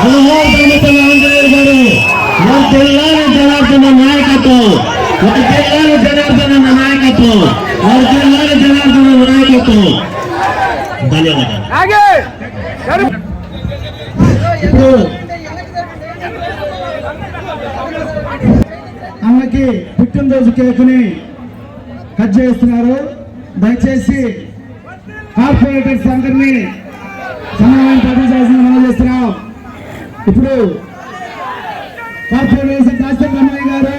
ఒక తెల్లారి జనార్దన నాయకత్వం ఒక తెల్లారి జనార్దన నాయకత్వం ఒక తెల్లారి జనార్దన నాయకత్వం ధన్యవాదాలు ఇప్పుడు ఆమెకి పుట్టినరోజు కేకుని కట్ చేస్తున్నారు. దయచేసి కార్పొరేటర్స్ అందరినీ సమాధానం చేసిన మనం చేస్తున్నాం. ఇప్పుడు కార్పొరేటర్ దాస్తం రమణయ్య గారు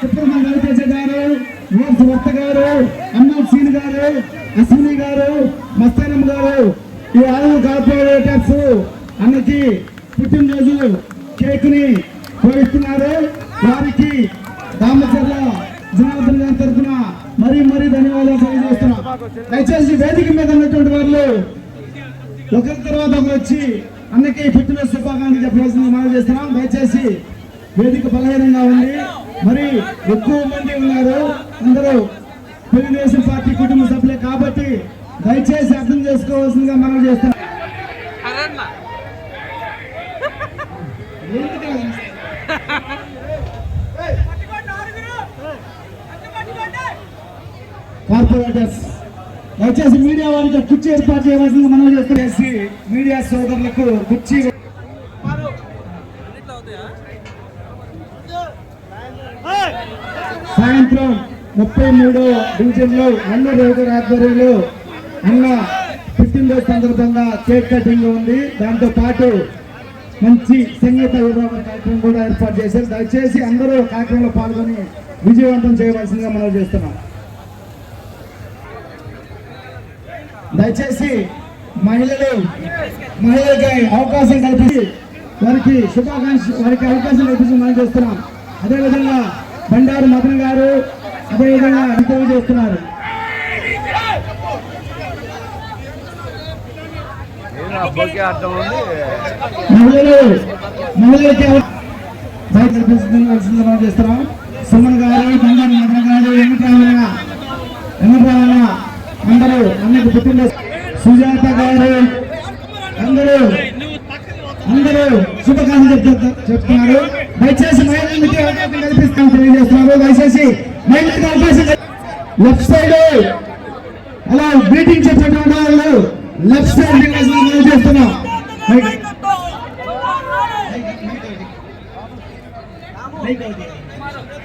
చిత్రమ రవితేజ గారు ఓఎస్ వర్త గారు సీన్ గారు అశ్విని గారు మస్తానం గారు ఈ ఆరు కార్పొరేటర్స్ అన్నకి పుట్టినరోజు కేక్ని కోరిస్తున్నారు వారికి రామచర్ల జనార్దన్ గారి తరఫున మరీ మరీ ధన్యవాదాలు తెలియజేస్తున్నాం. దయచేసి వేదిక మీద ఉన్నటువంటి వాళ్ళు ఒకరి తర్వాత ఒకరు వచ్చి అన్నకి పుట్టినరోజు శుభాకాంక్షలు చెప్పవలసింది మనం చేస్తున్నాం. దయచేసి వేదిక బలహీనంగా ఉంది మరి ఎక్కువ మంది ఉన్నారు. అందరూ తెలుగుదేశం పార్టీ కుటుంబ సభ్యులే కాబట్టి దయచేసి అర్థం చేసుకోవాల్సిందిగా మనం చేస్తున్నాం. కార్పొరేటర్స్. దయచేసి మీడియా వారికి కుర్చీ ఏర్పాటు చేయవలసింది మనం చేస్తున్నేసి మీడియా సోదరులకు కుర్చీ సాయంత్రం ముప్పై మూడు డివిజన్లో అన్న రైతుల ఆధ్వర్యంలో అన్న పుట్టినరోజు సందర్భంగా కేక్ కటింగ్ ఉంది. దాంతో పాటు మంచి సంగీత విభాగం కార్యక్రమం కూడా ఏర్పాటు చేశారు. దయచేసి అందరూ కార్యక్రమంలో పాల్గొని విజయవంతం చేయవలసిందిగా మనం చేస్తున్నాం. దయచేసి మహిళలు మహిళలకి అవకాశం కల్పించి వారికి శుభాకాంక్ష వారికి అవకాశం కల్పించి మనం చేస్తున్నాం. అదేవిధంగా బండారు మదన్ గారు అదేవిధంగా ఇంటర్వ్యూ చేస్తున్నారు. మహిళలు మహిళలకి అవ- బయట చేస్తున్నాం. సుమన్ గారు బండారు మదన్ గారు ఎన్నికలు వెంకటరామయ్య అందరూ అన్నకు పుట్టిన సుజాత గారు. అందరూ అందరూ శుభాకాంక్షలు చెప్తున్నారు. దయచేసి మహిళలకి అవకాశం కల్పిస్తాం తెలియజేస్తున్నారు. దయచేసి మహిళలకు అవకాశం లెఫ్ట్ సైడ్. అలా మీటింగ్ చెప్పేటువంటి వాళ్ళు లెఫ్ట్ సైడ్ చేస్తున్నాం.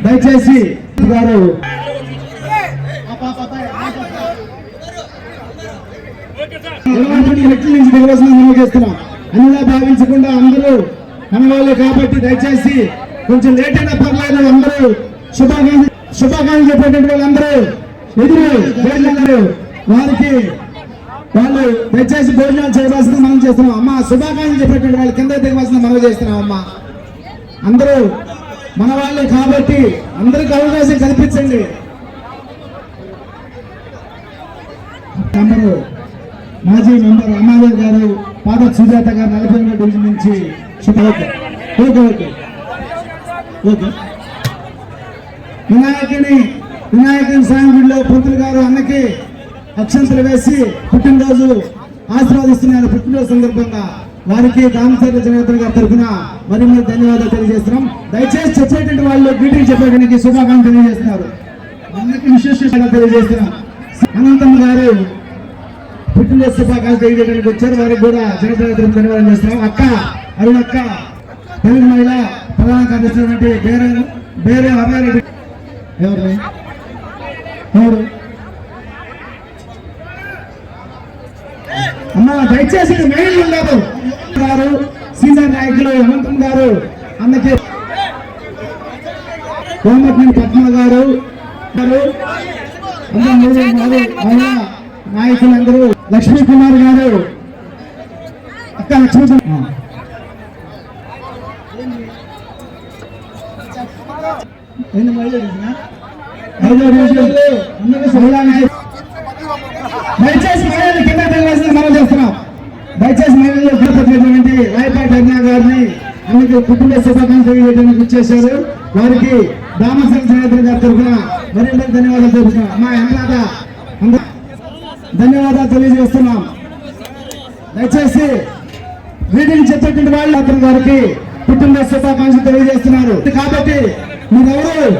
దయచేసి గారు ఎలాంటి వ్యక్తుల నుంచి దిగవలసిన మనం చేస్తున్నాం. అనిలా భావించకుండా అందరూ మన వాళ్ళే కాబట్టి దయచేసి కొంచెం లేట్ అయినా పర్లేదు అందరూ శుభాకాంక్ష శుభాకాంక్షలు చెప్పేటువంటి వాళ్ళందరూ ఎదురు వారికి వాళ్ళు దయచేసి భోజనాలు చేయవలసింది మనం చేస్తున్నాం. అమ్మ శుభాకాంక్షలు చెప్పేటువంటి వాళ్ళు కింద దిగవలసింది మనం చేస్తున్నాం అమ్మ. అందరూ మన వాళ్ళే కాబట్టి అందరికి అవకాశం కల్పించండి. అందరూ మాజీ మెంబర్ అమ్మాదేవ్ గారు పాత సుజాత గారు నలభై రెండో డివిజన్ నుంచి ఓకే. Okay okay. ఓకే. వినాయకుని వినాయకుని సాంగుడిలో పుత్రులు గారు అన్నకి అక్షంతలు వేసి పుట్టినరోజు ఆశీర్వాదిస్తున్నారు. పుట్టినరోజు సందర్భంగా వారికి దామచర్య జనార్దన్ గారి తరఫున మరి మరి ధన్యవాదాలు తెలియజేస్తున్నాం. దయచేసి చచ్చేటువంటి వాళ్ళు గ్రీటింగ్ చెప్పడానికి శుభాకాంక్షలు తెలియజేస్తున్నారు. అందరికీ విశేషంగా తెలియజేస్తున్నాం. అనంతమ్మ గారు పుట్టినరోజు శుభాకాంక్షలు తెలియజేయడానికి వచ్చారు. వారికి కూడా జనపద తరఫున ధన్యవాదాలు చేస్తున్నాం. అక్క అరుణ్ అక్క తెలుగు మహిళ ప్రధాన కార్యదర్శి బేరే బేరే అభయారెడ్డి ఎవరు ఎవరు? అమ్మ దయచేసి మెయిన్ ఉన్నారు గారు సీనియర్ నాయకులు అనంతం గారు అన్నకి కోమటిని పద్మ గారు నాయకులందరూ లక్ష్మీ కుమార్ గారు. అక్క లక్ష్మీ కుమార్. దయచేసి మహిళలు కింద తెలియాల్సిన మనం చేస్తున్నాం దయచేసి మహిళలు తిరుపతి రాయపాటి అన్నా గారిని అందుకు కుటుంబ శుభాకాంక్షలు తెలియజేయడానికి ఇచ్చేశారు వారికి దామసర జనార్దన్ గారి తరఫున మరింత ధన్యవాదాలు తెలుపుతున్నాం. అమ్మా అన్నదాత ధన్యవాదాలు తెలియజేస్తున్నాం. దయచేసి వీటిని చెప్పేటువంటి వాళ్ళు అతని గారికి పుట్టినరోజు శుభాకాంక్షలు తెలియజేస్తున్నారు. కాబట్టి మీరెవరు?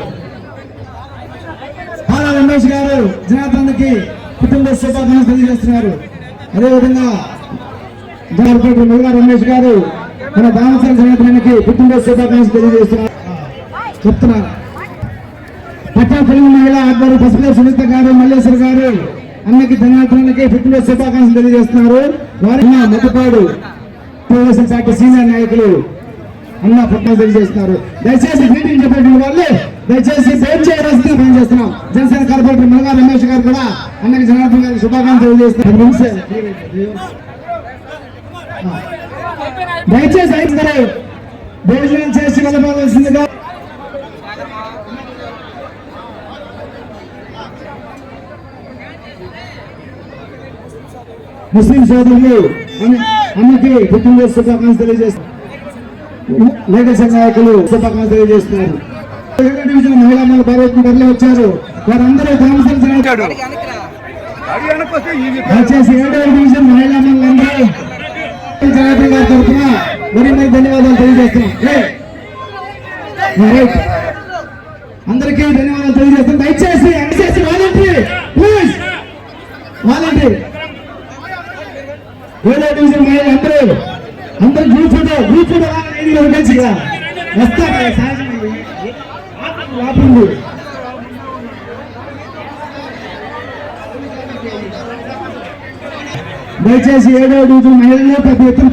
పాలా రమేష్ గారు జనార్దన్కి పుట్టినరోజు శుభాకాంక్షలు తెలియజేస్తున్నారు. అదేవిధంగా జార్పేట మురుగా రమేష్ గారు మన దామసర జనార్దన్కి పుట్టినరోజు శుభాకాంక్షలు తెలియజేస్తున్నారు. చెప్తున్నారు. పట్టణ తెలుగు మహిళ ఆధ్వర్యం పసుపు సునీత గారు మల్లేశ్వర్ గారు అన్నకి ధనార్థానికి ఫిట్నెస్ శుభాకాంక్షలు తెలియజేస్తున్నారు. వారి మెత్తపాడు తెలుగుదేశం పార్టీ సీనియర్ నాయకులు అన్న ఫిట్నెస్ తెలియజేస్తున్నారు. దయచేసి మీటింగ్ చెప్పేటువంటి వాళ్ళు దయచేసి బేట్ చేయవలసిందిగా పని జనసేన కార్పొరేటర్ మునగా రమేష్ గారు కూడా అన్నకి జనార్దన్ గారికి శుభాకాంక్షలు తెలియజేస్తున్నారు. నిమిషం. దయచేసి అందరూ భోజనం చేసి వెళ్ళవలసిందిగా ముస్లిం సోదరులు అన్న- అన్నకి పుట్టినరోజు శుభాకాంక్షలు తెలియజేస్తారు లేఖ నాయకులు శుభాకాంక్షలు తెలియజేస్తున్నారు. డివిజన్ మహిళా మండలి తరలి వచ్చారు. వారందరూ గ్రామసభ జనార్దన్ అడి దయచేసి డివిజన్ మహిళా మండలందరూ జనార్దన్ గారి తరఫున ధన్యవాదాలు తెలియజేస్తున్నాం. అందరికీ ధన్యవాదాలు తెలియజేస్తాం దయచేసి దయచేసి వాలంటీర్? ప్లీజ్. వాలంటీర్. ఏడో డివిజన్ మహిళలు అందరూ అందరూ గ్రూప్ ఫోటో గ్రూప్ ఫోటో కలిసి వస్తారు ఆపండి. దయచేసి ఏడో డివిజన్ మహిళలు ప్రతి ఎత్తున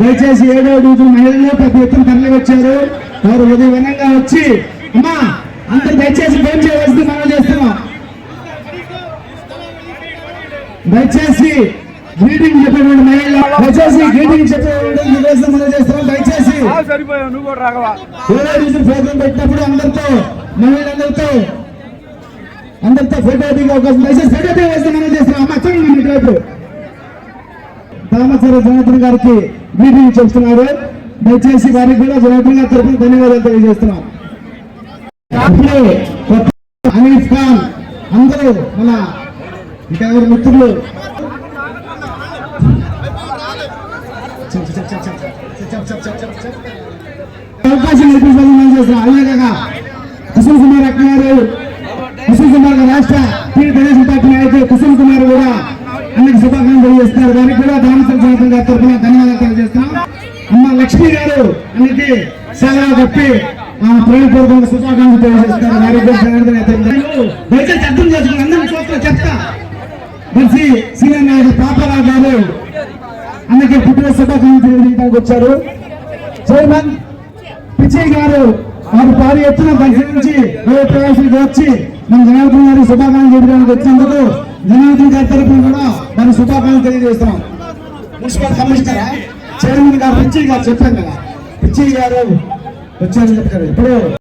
దయచేసి ఏడో డివిజన్ మహిళలు ప్రతి ఎత్తున తరలి వచ్చారు. వారు ఉదయం వచ్చి అమ్మా అందరు దయచేసి ఫోన్ చేయవలసింది మనం చేస్తున్నాం. దయచేసి గ్రీటింగ్ చెప్పేటువంటి మహిళలు దయచేసి గ్రీటింగ్ చెప్పేటువంటి మనం చేస్తున్నాం. దయచేసి ప్రోగ్రామ్ పెట్టినప్పుడు అందరితో మహిళలందరితో అందరితో ఫోటో దిగే అవకాశం. దయచేసి ఫోటో దిగవలసింది మనం చేస్తున్నాం. అమ్మ చూడండి మీ వైపు తామసర జనార్దన్ గారికి గ్రీటింగ్ చెప్తున్నారు దయచేసి వారికి కూడా జనార్దన్ గారి తరఫున ధన్యవాదాలు తెలియజేస్తున్నాం. అమీర్ ఖాన్ అందరూ మన ఇంకా ఎవరు మిత్రులు. అవకాశం చేసిన అలాగే కాక కుమార్ అక్కగారు కుసుల్ కుమార్ రాష్ట్ర తెలుగుదేశం పార్టీ నాయకులు కుసుల్ కుమార్ కూడా అన్నకి శుభాకాంక్షలు తెలియజేస్తున్నారు. దానికి కూడా దామసం జాతం తరఫున ధన్యవాదాలు తెలియజేస్తున్నాం. అమ్మ లక్ష్మి గారు అన్నికి సెలవు తప్పి ఆ ప్రేమపూర్వక శుభాకాంక్షలు తెలియజేస్తున్నారు వెరీ గుడ్ జనార్దన్ దయచేసి అర్థం చేసుకుని అందరం చూస్తా చెప్తా. మంచి సీనియర్ నాయకుడు పాపారావు గారు అన్నకి పుట్టిన శుభాకాంక్షలు తెలియజేయడానికి వచ్చారు. చైర్మన్ పిచ్చయ్య గారు వారు భారీ ఎత్తున పరిశీలించి వేరే ప్రవేశాలకు వచ్చి మన జనార్దన్ గారి శుభాకాంక్షలు చెప్పడానికి వచ్చినందుకు జనార్దన్ గారి తరపున కూడా మన శుభాకాంక్షలు తెలియజేస్తున్నాం. Municipal commissioner? చైర్మన్ గారు పిచ్చయ్య గారు చెప్పాను కదా. పిచ్చయ్య గారు તો ચેન્જ કરવી